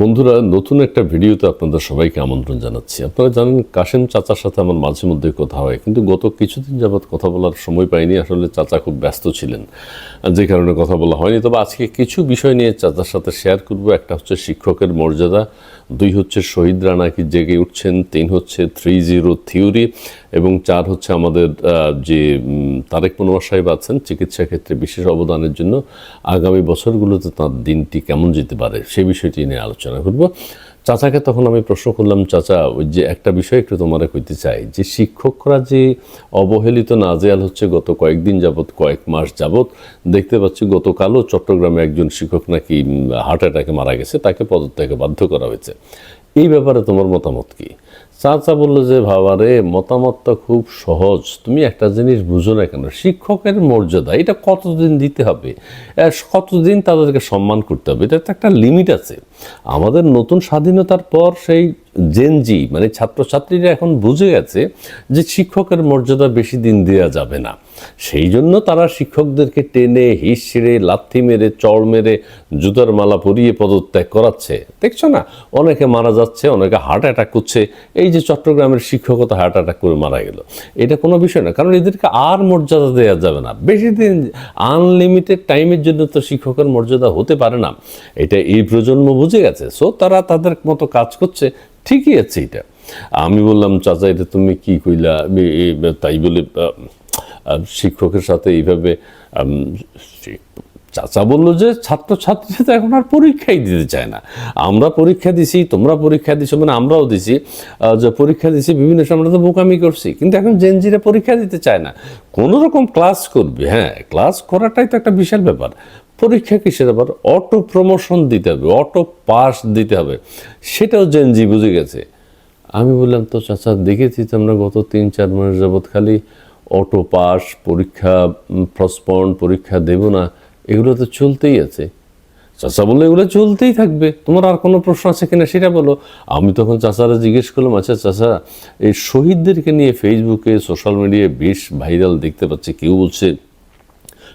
বন্ধুরা, নতুন একটা ভিডিওতে আপনাদের সবাইকে আমন্ত্রণ জানাচ্ছি। আপনারা জানেন, কাশেম চাচার সাথে আমার মাঝে মধ্যে কথা হয়, কিন্তু গত কিছুদিন যাবৎ কথা বলার সময় পাইনি। আসলে চাচা খুব ব্যস্ত ছিলেন, যে কারণে কথা বলা হয়নি। তবে আজকে কিছু বিষয় নিয়ে চাচার সাথে শেয়ার করব। একটা হচ্ছে শিক্ষকের মর্যাদা, দুই হচ্ছে শহীদরা নাকি জেগে উঠছেন, তিন হচ্ছে থ্রি জিরো থিওরি এবং চার হচ্ছে আমাদের যে তারেক মনোয়ার সাহেব আছেন, চিকিৎসা ক্ষেত্রে বিশেষ অবদানের জন্য আগামী বছরগুলোতে তার দিনটি কেমন যেতে পারে সেই বিষয়টি নিয়ে আলোচনা করব। চাচাকে তখন আমি প্রশ্ন করলাম, চাচা, ওই যে একটা বিষয় একটু তোমার কইতে চাই, যে শিক্ষকরা যে অবহেলিত নাজেয়াল হচ্ছে গত কয়েকদিন যাবৎ, কয়েক মাস যাবৎ, দেখতে পাচ্ছি গতকালও চট্টগ্রামে একজন শিক্ষক নাকি হার্ট অ্যাটাকে মারা গেছে, তাকে পদত্যাগে বাধ্য করা হয়েছে। এই ব্যাপারে তোমার মতামত কি? চাচা বলল যে বাবারে মতামতটা খুব সহজ। তুমি একটা জিনিস বুঝো না কেন? শিক্ষকের মর্যাদা, এটা কতদিন দিতে হবে? কতদিন তাদেরকে সম্মান করতে হবে? এটা তো একটা লিমিট আছে। আমাদের নতুন স্বাধীনতার পর সেই জেনজি মানে ছাত্রছাত্রীরা এখন বুঝে গেছে যে শিক্ষকের মর্যাদা বেশি দিন দেওয়া যাবে না। সেই জন্য তারা শিক্ষকদেরকে টেনে, হিস ছিঁড়ে, লাথি মেরে, চড় মেরে জুতার মালা পরিয়ে পদত্যাগ করাচ্ছে। দেখছ না? অনেকে মারা যাচ্ছে, অনেকে হার্ট অ্যাটাক করছে। এই যে চট্টগ্রামের শিক্ষকতা হার্ট অ্যাটাক করে মারা গেল, এটা কোনো বিষয় না। কারণ এদেরকে আর মর্যাদা দেওয়া যাবে না। বেশি দিন আনলিমিটেড টাইমের জন্য তো শিক্ষকের মর্যাদা হতে পারে না। এটা এই প্রজন্ম বুঝে গেছে। সো তারা তাদের মতো কাজ করছে। ঠিকই আছে এটা। আমি বললাম, চাচা, এটা তুমি কি কইলা? তাই বলে শিক্ষকের সাথে এইভাবে চাচা বলল যে ছাত্রছাত্রীরা তো এখন আর পরীক্ষাই দিতে চায় না। আমরা পরীক্ষা দিছি, তোমরা পরীক্ষা দিছো মানে আমরাও দিছি যে পরীক্ষা দিছি, বিভিন্ন সময় আমরা তো বোকামি করছি। কিন্তু এখন জেনজিরা পরীক্ষা দিতে চায় না। কোনো রকম ক্লাস করবে হ্যাঁ ক্লাস করাটাই তো একটা বিশাল ব্যাপার। পরীক্ষা কিসের আবার অটো প্রমোশন দিতে হবে অটো পাস দিতে হবে। সেটাও জেনজি বুঝে গেছে। আমি বললাম, তো চাচা, দেখেছি তো আমরা গত তিন চার মাস যাবৎ খালি অটো পাস পরীক্ষা প্রসপন্ড পরীক্ষা দেব না। এগুলো তো চলতেই আছে। চাচা বলল, এগুলো চলতেই থাকবে। তোমার আর কোনো প্রশ্ন আছে কিনা সেটা বলো। আমি তখন চাচারা জিজ্ঞেস করলাম আচ্ছা চাচা, এই শহীদদেরকে নিয়ে ফেসবুকে সোশ্যাল মিডিয়ায় বেশ ভাইরাল দেখতে পাচ্ছে। কেউ বলছে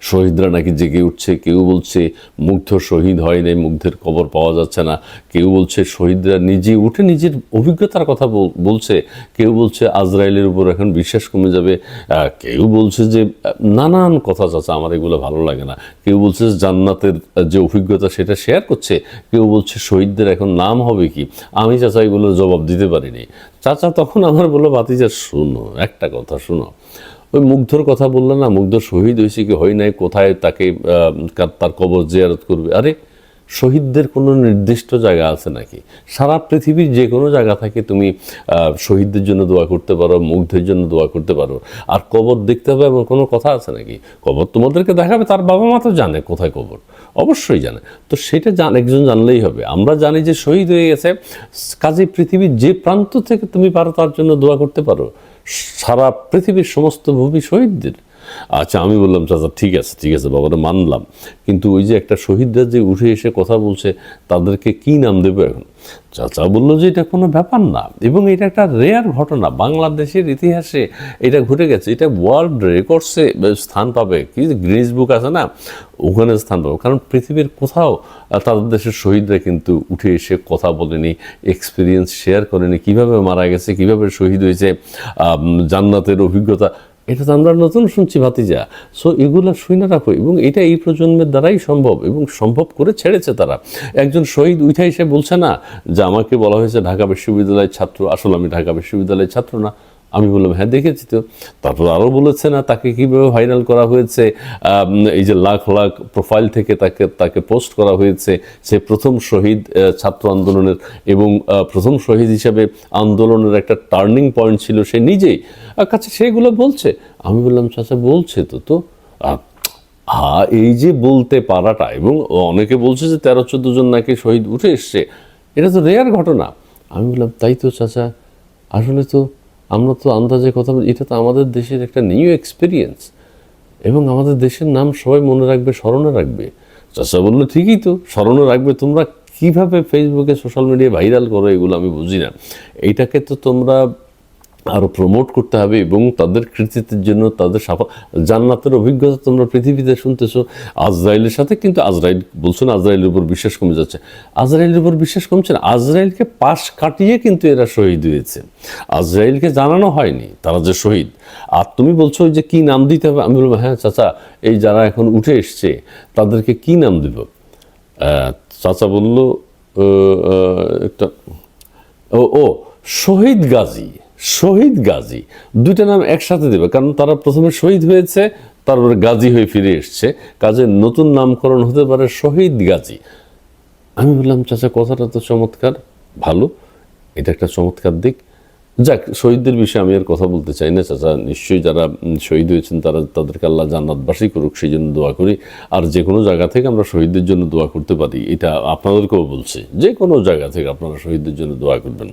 শহীদরা নাকি জেগে উঠছে, কেউ বলছে মুগ্ধ শহীদ হয় নাই, মুগ্ধের কবর পাওয়া যাচ্ছে না। কেউ বলছে শহীদরা নিজে উঠে নিজের অভিজ্ঞতার কথা বলছে। কেউ বলছে আজরাইলের উপর এখন বিশ্বাস কমে যাবে। কেউ বলছে যে নানান কথা চাচা, আমার এগুলো ভালো লাগে না। কেউ বলছে জান্নাতের যে অভিজ্ঞতা সেটা শেয়ার করছে। কেউ বলছে শহীদদের এখন নাম হবে কি? আমি চাচা এগুলোর জবাব দিতে পারিনি। চাচা তখন আমার বলল বাতিজা শুনো, একটা কথা শুনো। ওই মুগ্ধর কথা বলল না, মুগ্ধ শহীদ হয়েছে কি হয় নাই, কোথায় তাকে তার কবর জিয়ারত করবে? আরে, শহীদদের কোনো নির্দিষ্ট জায়গা আছে নাকি? সারা পৃথিবীর যে কোনো জায়গা থেকে তুমি শহীদদের জন্য দোয়া করতে পারো, মুগ্ধের জন্য দোয়া করতে পারো। আর কবর দেখতে হবে এমন কোনো কথা আছে নাকি? কবর তোমাদেরকে দেখাবে, তার বাবা মা তো জানে কোথায় কবর। অবশ্যই জানে। তো সেটা জান, একজন জানলেই হবে। আমরা জানি যে শহীদ হয়ে গেছে। কাজে পৃথিবীর যে প্রান্ত থেকে তুমি পারো, তার জন্য দোয়া করতে পারো। সারা পৃথিবীর সমস্ত ভূমি শহীদদের আচ্ছা আমি বললাম, চাচা, ঠিক আছে ঠিক আছে বাবারা মানলাম। কিন্তু ওই যে একটা শহীদরা যে উঠে এসে কথা বলছে, তাদেরকে কি নাম দেবে এখন? চাচা বলল যে, এটা কোনো ব্যাপার না। এবং এটা একটা রেয়ার ঘটনা, বাংলাদেশের ইতিহাসে এটা ঘটে গেছে। এটা ওয়ার্ল্ড রেকর্ডসে স্থান পাবে। কি গ্রিনিস বুক আছে না, ওখানে স্থান পাবে। কারণ পৃথিবীর কোথাও তাদের দেশের শহীদরা কিন্তু উঠে এসে কথা বলেনি এক্সপিরিয়েন্স শেয়ার করেনি। কীভাবে মারা গেছে, কীভাবে শহীদ হয়েছে জান্নাতের অভিজ্ঞতা এটা তো আমরা নতুন শুনছি, ভাতিজা। সো এগুলো শুই না রাখো এবং এটা এই প্রজন্মের দ্বারাই সম্ভব এবং সম্ভব করে ছেড়েছে তারা। একজন শহীদ উঠা এসে বলছে না যে, আমাকে বলা হয়েছে ঢাকা বিশ্ববিদ্যালয়ের ছাত্র। আসলে আমি ঢাকা বিশ্ববিদ্যালয়ের ছাত্র না। আমি বললাম হ্যাঁ দেখেছি তো। তারপর আরও বলেছে, না, তাকে কীভাবে ভাইরাল করা হয়েছে এই যে লাখ লাখ প্রোফাইল থেকে তাকে তাকে পোস্ট করা হয়েছে, সে প্রথম শহীদ ছাত্র আন্দোলনের এবং প্রথম শহীদ হিসাবে আন্দোলনের একটা টার্নিং পয়েন্ট ছিল সে নিজেই। কাছে সেগুলো বলছে। আমি বললাম, চাচা, বলছে তো তো? হ্যাঁ এই যে বলতে পারাটা এবং অনেকে বলছে যে তেরো, চোদ্দ জন নাকি শহীদ উঠে এসছে, এটা তো রেয়ার ঘটনা। আমি বললাম, তাই তো, চাচা। আসলে তো আমরা তো আন্দাজে কথা বলি, এটা তো আমাদের দেশের একটা নিউ এক্সপিরিয়েন্স এবং আমাদের দেশের নাম সবাই মনে রাখবে, স্মরণে রাখবে। চাষা বলল, ঠিকই তো, স্মরণে রাখবে। তোমরা কীভাবে ফেসবুকে সোশ্যাল মিডিয়ায় ভাইরাল করো এগুলো আমি বুঝি না। এইটাকে তো তোমরা আরও প্রমোট করতে হবে এবং তাদের কৃতিত্বের জন্য তাদের সাফা জান্নাতের অভিজ্ঞতা তোমরা পৃথিবীতে শুনতেছো। আজরাইলের সাথে কিন্তু আজরাইল, বলছো না আজরাইলের উপর বিশ্বাস কমে যাচ্ছে। আজরাইলের উপর বিশ্বাস কমছে না। আজরাইলকে পাশ কাটিয়ে কিন্তু এরা শহীদ হয়েছে। আজরাইলকে জানানো হয়নি, তারা যে শহীদ। আর তুমি বলছো যে কি নাম দিতে হবে? আমি বলব হ্যাঁ চাচা, এই যারা এখন উঠে এসছে, তাদেরকে কি নাম দিব? চাচা বলল একটা ও, শহীদ গাজী। শহীদ গাজী। দুইটা নাম একসাথে দেবে, কারণ তারা প্রথমে শহীদ হয়েছে, তারপরে গাজী হয়ে ফিরে এসছে। কাজে নতুন নামকরণ হতে পারে শহীদ গাজী। আমি বললাম, চাচা, কথাটা তো চমৎকার, ভালো। এটা একটা চমৎকার দিক। যাক, শহীদদের বিষয়ে আমি আর কথা বলতে চাই না, চাচা। নিশ্চয়ই যারা শহীদ হয়েছেন, তারা তাদেরকে আল্লাহ জান্নাতবাসী করুক, সেই জন্য দোয়া করি। আর যে কোনো জায়গা থেকে আমরা শহীদদের জন্য দোয়া করতে পারি, এটা আপনাদেরকেও বলছি। যে কোনো জায়গা থেকে আপনারা শহীদদের জন্য দোয়া করবেন।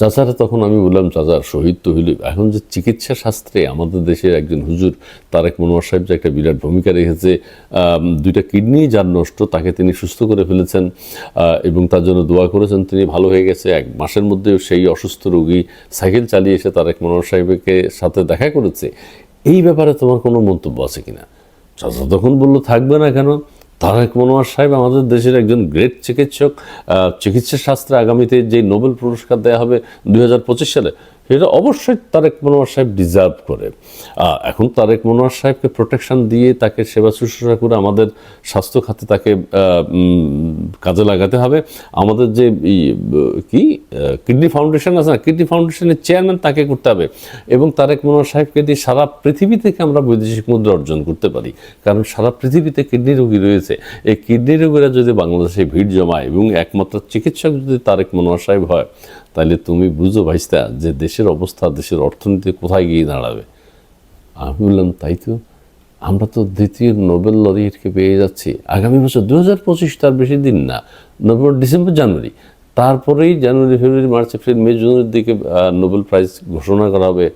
চাচারা তখন আমি বললাম চাচা শহীদ তো হইল এখন যে চিকিৎসা শাস্ত্রে আমাদের দেশের একজন হুজুর তারেক মনোয়ার সাহেব যে একটা বিরাট ভূমিকা রেখেছে দুইটা কিডনি যার নষ্ট, তাকে তিনি সুস্থ করে ফেলেছেন এবং তার জন্য দোয়া করেছেন, তিনি ভালো হয়ে গেছে। এক মাসের মধ্যে সেই অসুস্থ রোগী সাইকেল চালিয়ে এসে তারেক মনোয়ার সাহেবকে সাথে দেখা করেছে। এই ব্যাপারে তোমার কোনো মন্তব্য আছে কিনা? চাচা তখন বলল, থাকবে না কেন? তারেক মনোয়ার সাহেব আমাদের দেশের একজন গ্রেট চিকিৎসক চিকিৎসা শাস্ত্রে আগামীতে যে নোবেল পুরস্কার দেওয়া হবে দুই হাজার পঁচিশ সালে সেটা অবশ্যই তারেক মনোয়ার সাহেব ডিজার্ভ করে। এখন তারেক মনোয়ার সাহেবকে প্রোটেকশন দিয়ে তাকে সেবা শুশ্রূষা করে আমাদের স্বাস্থ্য খাতে তাকে কাজে লাগাতে হবে। আমাদের যে কি কিডনি ফাউন্ডেশন আছে না, কিডনি ফাউন্ডেশনের চেয়ারম্যান তাকে করতে হবে। এবং তারেক মনোয়ার সাহেবকে দিয়ে সারা পৃথিবী থেকে আমরা বৈদেশিক মুদ্রা অর্জন করতে পারি। কারণ সারা পৃথিবীতে কিডনি রোগী রয়েছে। এই কিডনি রোগীরা যদি বাংলাদেশে ভিড় জমায় এবং একমাত্র চিকিৎসক যদি তারেক মনোয়ার সাহেব হয় তাহলে তুমি বুঝো ভাইস্তা যে দেশের অবস্থা, দেশের অর্থনীতি কোথায় গিয়ে দাঁড়াবে। আমি বললাম, তাই তো, আমরা তো দ্বিতীয় নোবেল লরিয়েটকে পেয়ে যাচ্ছি। আগামী বছর দু হাজার পঁচিশ তার বেশি দিন না, নভেম্বর, ডিসেম্বর, জানুয়ারি। তারপরেই জানুয়ারি, ফেব্রুয়ারি, মার্চ, এপ্রিল, মে, জুনের দিকে নোবেল প্রাইজ ঘোষণা করা হবে।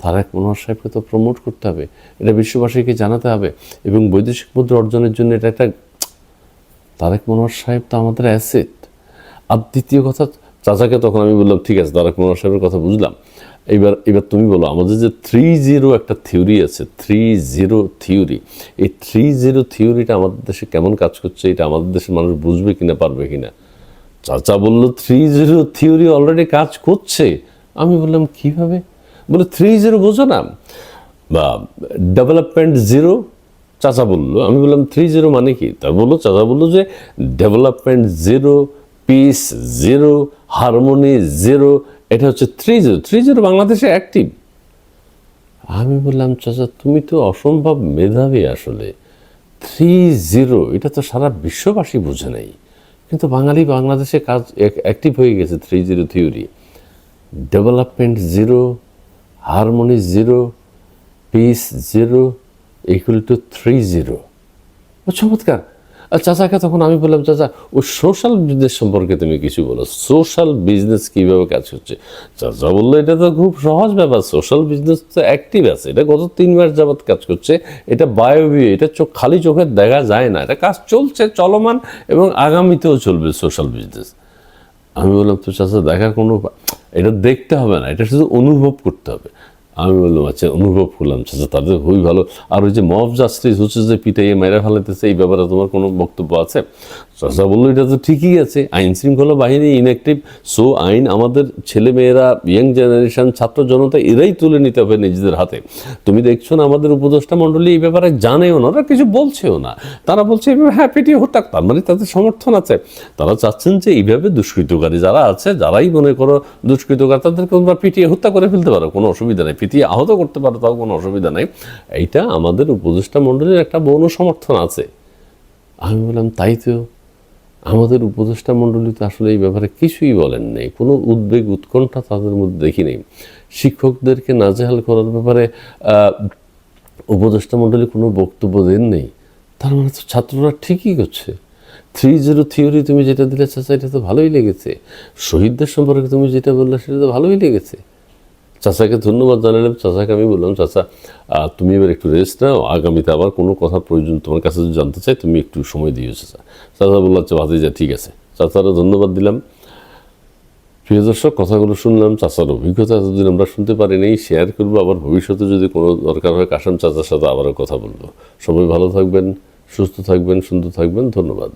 তারেক মনোহর সাহেবকে তো প্রমোট করতে হবে। এটা বিশ্ববাসীকে জানাতে হবে এবং বৈদেশিক মুদ্রা অর্জনের জন্য এটা একটা তারেক মনোহর সাহেব তো আমাদের অ্যাসেট আর দ্বিতীয় কথা চাচাকে তখন আমি বললাম, ঠিক আছে তারেক মনোহর সাহেবের কথা বুঝলাম। এবার এবার তুমি বলো, আমাদের যে থ্রি জিরো একটা থিওরি আছে থ্রি জিরো থিওরি এই থ্রি জিরো থিওরিটা আমাদের দেশে কেমন কাজ করছে, এটা আমাদের দেশের মানুষ বুঝবে কিনা, পারবে কিনা? চাচা বলল থ্রি জিরো থিওরি অলরেডি কাজ করছে। আমি বললাম, কীভাবে? বলে থ্রি জিরো বোঝো না। বা ডেভেলপমেন্ট জিরো চাচা বলল, আমি বললাম থ্রি জিরো মানে কি? তা বলল, চাচা বলল যে development zero peace zero, harmony zero, এটা হচ্ছে থ্রি জিরো। থ্রি জিরো বাংলাদেশে অ্যাক্টিভ। আমি বললাম, চাচা, তুমি তো অসম্ভব মেধাবী আসলে। থ্রি জিরো, এটা তো সারা বিশ্ববাসী বুঝে নেই। কিন্তু বাঙালি বাংলাদেশে কাজ অ্যাক্টিভ হয়ে গেছে three zero theory. Development zero, harmony zero, peace zero equal to three zero. চমৎকার। চাচাকে তখন আমি বললাম, চাচা, ও সোশ্যাল বিজনেস সম্পর্কে তুমি কিছু বলো। সোশ্যাল বিজনেস কীভাবে কাজ হচ্ছে চাচা বলল, এটা তো খুব সহজ ব্যাপার। সোশ্যাল বিজনেস তো অ্যাক্টিভ আছে। এটা গত তিন মাস যাবৎ কাজ করছে। এটা বায়োবিও এটা চোখ, খালি চোখে দেখা যায় না। এটা কাজ চলছে, চলমান এবং আগামীতেও চলবে সোশ্যাল বিজনেস আমি বললাম, তো চাচা দেখা কোনো এটা দেখতে হবে না। এটা শুধু অনুভব করতে হবে। আমি বললাম আচ্ছা অনুভব করলাম চাচা তাদের খুবই ভালো। আর ওই যে মব জাস্টিস হচ্ছে যে পিটাইয়ে মেরে ফেলাইতেছে, এই ব্যাপারে তোমার কোনো বক্তব্য আছে? চাচা বলল, এটা তো ঠিকই আছে। আইন শৃঙ্খলা বাহিনী ইনঅ্যাক্টিভ সো আইন আমাদের ছেলে মেয়েরা ইয়াং জেনারেশন ছাত্র জনতা, এরাই তুলে নিতে হবে নিজেদের হাতে। তুমি দেখছ না আমাদের উপদেষ্টা মণ্ডলী এই ব্যাপারে জানেও না, ওরা কিছু বলছেও না। তারা বলছে এইভাবে হ্যাঁ পিটিয়ে হঠাৎ তার মানে তাদের সমর্থন আছে। তারা চাচ্ছেন যে এইভাবে দুষ্কৃতকারী যারা আছে, যারাই মনে করো দুষ্কৃতকার, তাদেরকে তোমরা পিটিয়ে হত্যা করে ফেলতে পারো, কোনো অসুবিধা নেই। পিটিয়ে আহত করতে পারো, তাও কোনো অসুবিধা নাই। এইটা আমাদের উপদেষ্টা মণ্ডলীর একটা বৌন সমর্থন আছে। আমি বললাম, তাই তো। আমাদের উপদেষ্টা মণ্ডলী তো আসলে এই ব্যাপারে কিছুই বলেন নেই। কোনো উদ্বেগ, উৎকণ্ঠা তাদের মধ্যে দেখি নেই। শিক্ষকদেরকে নাজেহাল করার ব্যাপারে উপদেষ্টা মণ্ডলী কোনো বক্তব্য দেন নেই। তার মানে তো ছাত্ররা ঠিকই করছে। থ্রি জিরো থিওরি তুমি যেটা দিলে, চাচা, এটা তো ভালোই লেগেছে। শহীদদের সম্পর্কে তুমি যেটা বললে, সেটা তো ভালোই লেগেছে। চাচাকে ধন্যবাদ জানালাম, চাচাকে আমি বললাম, চাচা তুমি এবার একটু রেস্ট নাও, আগামীতে আবার কোনো কথার প্রয়োজন তোমার কাছে যদি জানতে চাই, তুমি একটু সময় দিও চাচা। চাচা বলল আচ্ছা ভাতিজা, ঠিক আছে। চাচারা ধন্যবাদ দিলাম। প্রিয় দর্শক, কথাগুলো শুনলাম, চাচার অভিজ্ঞতা এতদিন আমরা শুনতে পারি পারিনি শেয়ার করব, আবার ভবিষ্যতে যদি কোনো দরকার হয় কাসাম চাচার সাথে আবারও কথা বলব। সবাই ভালো থাকবেন, সুস্থ থাকবেন, সুন্দর থাকবেন, ধন্যবাদ।